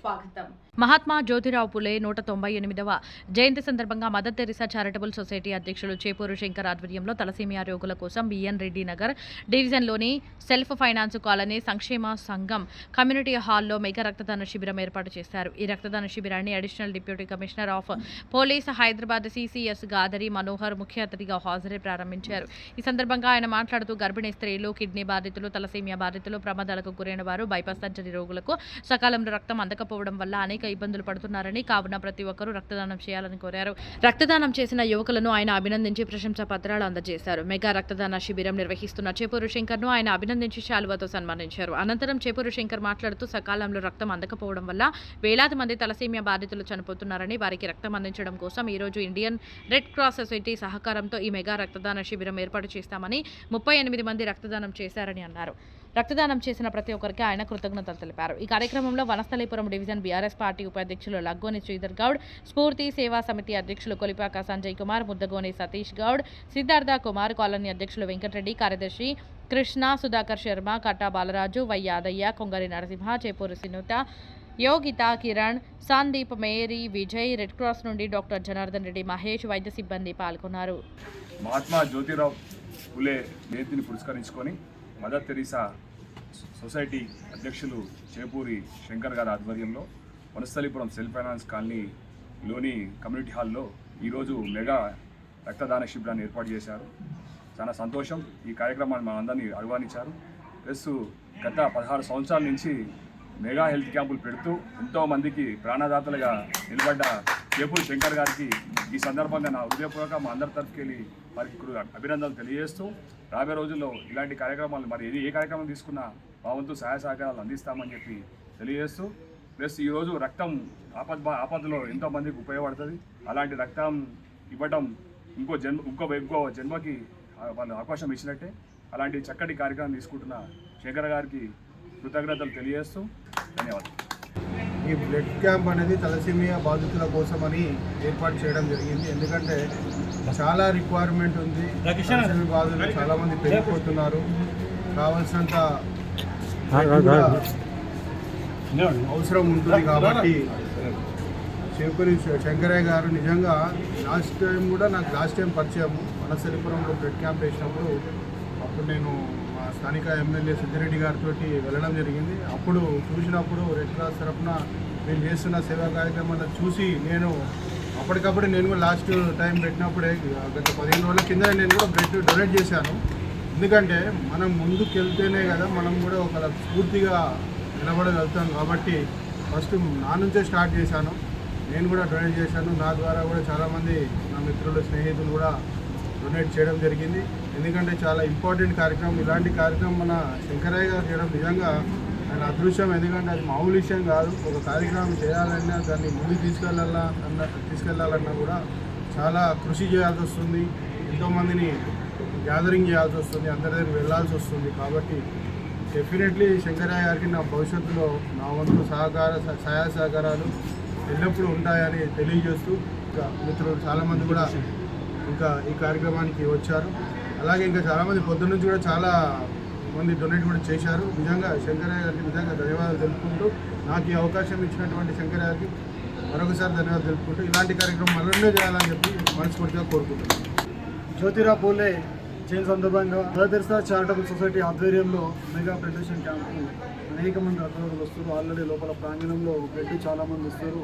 స్వాగతం. మహాత్మా జ్యోతిరావు పులే నూట తొంభై ఎనిమిదవ జయంతి సందర్భంగా మదర్ తెరిసా చారిటబుల్ సొసైటీ అధ్యక్షులు చేపూరు శంకర్ ఆధ్వర్యంలో తలసీమియా రోగుల కోసం బిఎన్ రెడ్డి నగర్ డివిజన్లోని సెల్ఫ్ ఫైనాన్స్ కాలనీ సంక్షేమ సంఘం కమ్యూనిటీ హాల్లో మెగా రక్తదాన శిబిరం ఏర్పాటు చేశారు. ఈ రక్తదాన శిబిరాన్ని additional deputy commissioner of police Hyderabad CCS Gadari Manohar ముఖ్య అతిథిగా హాజరై ప్రారంభించారు. ఈ సందర్భంగా ఆయన మాట్లాడుతూ గర్భిణీ స్త్రీలు కిడ్నీ బాధితులు తలసీమియా బాధితులు ప్రమాదాలకు గురైన వారు బైపాస్ సర్జరీ రోగులకు సకాలంలో రక్తం అందకపోవడం వల్ల అనేక ఇబ్బందులు పడుతున్నారని కావున ప్రతి ఒక్కరూ రక్తదానం చేయాలని కోరారు. రక్తదానం చేసిన యువకులను ఆయన అభినందించి ప్రశంసా పత్రాలు అందజేశారు. మెగా రక్తదాన శిబిరం నిర్వహిస్తున్న చేపూరు శంకర్ను ఆయన అభినందించి శాలువాతో సన్మానించారు. అనంతరం చేపూరు శంకర్ మాట్లాడుతూ సకాలంలో రక్తం అందకపోవడం వల్ల వేలాది మంది తలసీమియా బాధితులు చనిపోతున్నారని వారికి రక్తం అందించడం కోసం ఈ రోజు ఇండియన్ రెడ్ క్రాస్ సొసైటీ సహకారంతో ఈ మెగా రక్తదాన శిబిరం ఏర్పాటు చేస్తామని ముప్పై ఎనిమిది మంది రక్తదానం చేశారని అన్నారు. రక్తదానం చేసిన ప్రతి ఒక్కరికి ఆయన కృతజ్ఞతలు తెలిపారు. ఈ కార్యక్రమంలో వనస్థలీపురం డివిజన్ బీఆర్ఎస్ పార్టీ ఉపాధ్యక్షులు లగ్గోని శ్రీధర్ గౌడ్ స్ఫూర్తి సేవా సమితి అధ్యక్షులు కొలిపాక సంజయ్ కుమార్ ముద్దగోని సతీష్ గౌడ్ సిద్ధార్థ కుమార్ కాలనీ అధ్యక్షులు వెంకటరెడ్డి కార్యదర్శి Krishna Sudhakar Sharma Katta Balaraju Y Yadaiah Kongari Narasimha Chepuru Sinutha Yogitha Kiran Sandeep Mary Vijay red cross నుండి డాక్టర్ జనార్దన్ రెడ్డి మహేష్ వైద్య సిబ్బంది పాల్గొన్నారు. మహాత్మా జ్యోతిరావు పులే జయంతిని పురస్కరించుకొని మదర్ తెరీసా సొసైటీ అధ్యక్షులు చేపూరి శంకర్ గారి ఆధ్వర్యంలో వనస్థలిపురం సెల్ఫ్ ఫైనాన్స్ కాలనీలోని కమ్యూనిటీ హాల్లో ఈరోజు మెగా రక్తదాన శిబిరాన్ని ఏర్పాటు చేశారు. చాలా సంతోషం. ఈ కార్యక్రమాన్ని మనందరినీ ఆహ్వానించారు. ప్లస్ గత పదహారు సంవత్సరాల నుంచి మెగా హెల్త్ క్యాంపులు పెడుతూ ఎంతోమందికి ప్రాణదాతలుగా నిలబడ్డ చేపూరి శంకర్ గారికి ఈ సందర్భంగా నా హృదయపూర్వక మా అందరి తరఫుకెళ్ళి వారికి ఇప్పుడు అభినందనలు తెలియజేస్తూ రాబోయే రోజుల్లో ఇలాంటి కార్యక్రమాలు మరి ఏది ఏ కార్యక్రమం తీసుకున్నా మా వంతు సహాయ సహకారాలు అందిస్తామని చెప్పి తెలియజేస్తూ ప్లస్ ఈరోజు రక్తం ఆపద్ ఆపదలో ఎంతోమందికి ఉపయోగపడుతుంది. అలాంటి రక్తం ఇవ్వడం ఇంకో జన్మ ఇంకో ఇంకో జన్మకి వాళ్ళు అవకాశం ఇచ్చినట్టే. అలాంటి చక్కటి కార్యక్రమం తీసుకుంటున్న శంకర్ గారికి కృతజ్ఞతలు తెలియజేస్తూ ధన్యవాదాలు. ఈ బ్లడ్ క్యాంప్ అనేది తలసీమియా బాధితుల కోసమని ఏర్పాటు చేయడం జరిగింది. ఎందుకంటే చాలా రిక్వైర్మెంట్ ఉంది. తలసీమియా బాధితులు చాలా మంది పెరిగిపోతున్నారు. కావాల్సినంత అవసరం ఉంటుంది కాబట్టి చేపూరి శంకరయ్య గారు నిజంగా లాస్ట్ టైం కూడా నాకు లాస్ట్ టైం పరిచయం. వనసరిపురంలో బ్లడ్ క్యాంప్ వేసినప్పుడు అప్పుడు నేను మా స్థానిక ఎమ్మెల్యే సిద్ధిరెడ్డి గారితో వెళ్ళడం జరిగింది. అప్పుడు చూసినప్పుడు రెడ్ క్రాస్ తరఫున నేను చేస్తున్న సేవా కార్యక్రమాలను చూసి నేను అప్పటికప్పుడు నేను కూడా లాస్ట్ టైం పెట్టినప్పుడే గత పదిహేను రోజుల కింద నేను కూడా బ్లడ్ డొనేట్ చేశాను. ఎందుకంటే మనం ముందుకు వెళ్తేనే కదా మనం కూడా ఒక స్ఫూర్తిగా నిలబడగలుగుతాం కాబట్టి ఫస్ట్ నా నుంచే స్టార్ట్ చేశాను. నేను కూడా డొనేట్ చేశాను. నా ద్వారా కూడా చాలామంది నా మిత్రులు స్నేహితులు కూడా డొనేట్ చేయడం జరిగింది. ఎందుకంటే చాలా ఇంపార్టెంట్ కార్యక్రమం. ఇలాంటి కార్యక్రమం మన శంకరయ్య గారు చేయడం నిజంగా ఆయన అదృశ్యం. ఎందుకంటే అది మామూలు విషయం కాదు. ఒక కార్యక్రమం చేయాలన్నా దాన్ని ముందుకు తీసుకెళ్ళాలా అన్న తీసుకెళ్ళాలన్నా కూడా చాలా కృషి చేయాల్సి వస్తుంది. ఎంతోమందిని గ్యాదరింగ్ చేయాల్సి వస్తుంది. అందరి దగ్గర వెళ్ళాల్సి వస్తుంది. కాబట్టి డెఫినెట్లీ శంకరయ్య గారికి నా భవిష్యత్తులో నా వంతు సహకార సహాయ సహకారాలు ఎల్లప్పుడూ ఉంటాయని తెలియజేస్తూ ఇంకా మిత్రులు చాలామంది కూడా ఇంకా ఈ కార్యక్రమానికి వచ్చారు. అలాగే ఇంకా చాలామంది పొద్దున్న నుంచి కూడా చాలా మంది డొనేట్ కూడా చేశారు. నిజంగా శంకరయ్య గారికి నిజంగా ధన్యవాదాలు తెలుపుకుంటూ నాకు ఈ అవకాశం ఇచ్చినటువంటి శంకరయ్య గారికి మరొకసారి ధన్యవాదాలు తెలుపుకుంటూ ఇలాంటి కార్యక్రమం మళ్ళీ చేయాలని చెప్పి మనస్ఫూర్తిగా కోరుకుంటున్నాను. జ్యోతిరా పూలే జైన్ సందర్భంగా మదర్సా చారిటబుల్ సొసైటీ ఆధ్వర్యంలో మెగా ప్రదర్శన డొనేషన్ క్యాంపు అనేక మంది రక్తదాతలు వస్తారు ఆల్రెడీ లోపల ప్రాంగణంలో పెట్టి చాలామంది వస్తారు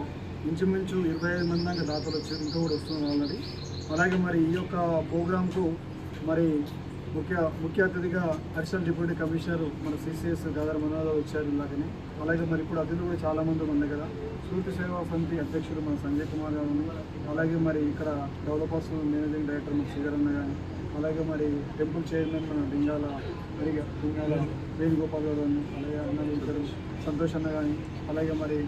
ఇంచుమించు ఇరవై ఐదు మంది దాకా దాతలు వచ్చారు ఇంకా కూడా వస్తున్నారు ఆల్రెడీ అలాగే మరి ఈ యొక్క ప్రోగ్రాంకు మరి ముఖ్య ముఖ్య అతిథిగా అడిషనల్ డిప్యూటీ కమిషనర్ మన సిసిఎస్ గదర్ మనోహర్ వచ్చారు ఇలాగనే. అలాగే మరి ఇప్పుడు అతిథులు కూడా చాలా మంది మన దగ్గర సూర్తి సేవా సమితి అధ్యక్షుడు మన సంజయ్ కుమార్ గారు అలాగే మరి ఇక్కడ డెవలపర్స్ మేనేజింగ్ డైరెక్టర్ మన శ్రీధరన్న కానీ అలాగే మరి టెంపుల్ చైర్మన్ మన బింగాల మెరిగ లింగాల వేణుగోపాల్ గారు అని అలాగే అన్నలు ఇద్దరు సంతోష్ అన్న కానీ అలాగే మరి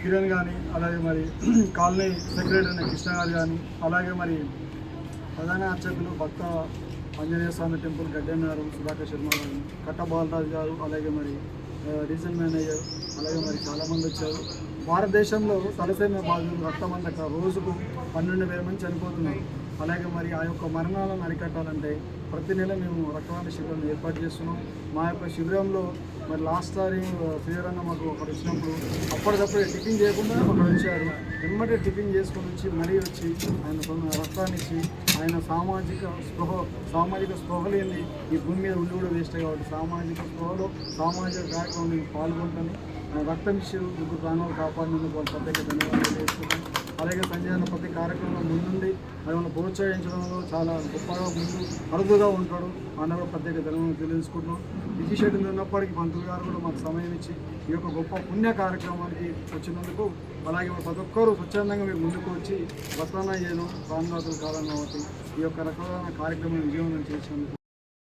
కిరణ్ కానీ అలాగే మరి కాలనీ సెక్రటరీ అనే కృష్ణ గారు కానీ అలాగే మరి ప్రధాన అర్చకులు భక్త ఆంజనేయ స్వామి టెంపుల్ గడ్డన్నారు సుధాకర్ శర్మ గారు కట్ట బాలరాజు గారు అలాగే మరి ఆ, రీజనల్ మేనేజర్ అలాగే మరి చాలామంది వచ్చారు. భారతదేశంలో తలసేమ బాధితులు రక్తం రోజుకు పన్నెండు వేల మంది చనిపోతున్నారు. అలాగే మరి ఆ యొక్క మరణాలను అరికట్టాలంటే ప్రతి నెల మేము రక్తదాన శిబిరాలను ఏర్పాటు చేస్తున్నాం. మా యొక్క శిబిరంలో మరి లాస్ట్ సారి శ్రీరంగం మాకు అక్కడ వచ్చినప్పుడు అప్పటికప్పుడే టిఫిన్ చేయకుండా అక్కడ వచ్చారు. వెంబడే టిఫిన్ చేసుకొని వచ్చి మరీ వచ్చి ఆయన కొన్ని రక్తాన్ని ఇచ్చి ఆయన సామాజిక స్పృహ సామాజిక స్పృహ లేని ఈ భూమి మీద ఉండి కూడా వేస్ట్ కాబట్టి సామాజిక స్పృహలో సామాజిక కార్యక్రమం నేను పాల్గొంటాను. ఆయన రక్తం ఇచ్చి ఇప్పుడు ప్రాణాలు కాపాడినందుకు వాళ్ళు ప్రత్యేక ధన్యవాదాలు చేసుకుంటాను అలాగే సంజయ్ ప్రతి కార్యక్రమంలో ముందుండి మనల్ని ప్రోత్సహించడంలో చాలా గొప్పగా ముందు అరుదుగా ఉంటాడు. అన్న కూడా ప్రత్యేక ధనం తెలియజేసుకుంటున్నాం. విజయ్ షెడ్యూల్ ఉన్నప్పటికీ మంత్రులు గారు కూడా మాకు సమయం ఇచ్చి ఈ యొక్క గొప్ప పుణ్య కార్యక్రమానికి వచ్చినందుకు అలాగే ప్రతి ఒక్కరూ స్వచ్ఛందంగా మీరు ముందుకు వచ్చి వస్త్రాన చేయడం ప్రాణనాథులు కాలం కాబట్టి ఈ యొక్క రకమైన కార్యక్రమం విజయవంతం చేసినందుకు